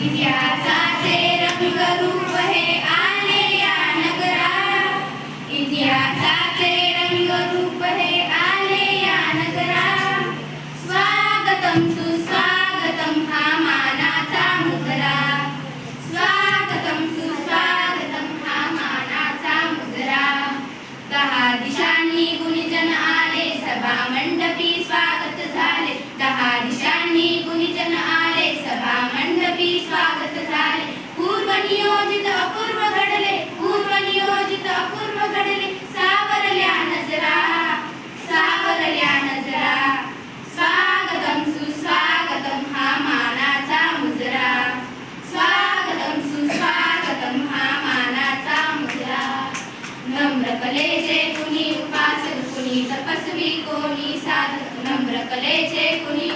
चे रंगूपे आलेगरा इतिहासचे आले या नगरा स्वागत कलेजे कुनी उपासन कुनी तपस्वी कोनी साधक नम्र कलेजे कुनी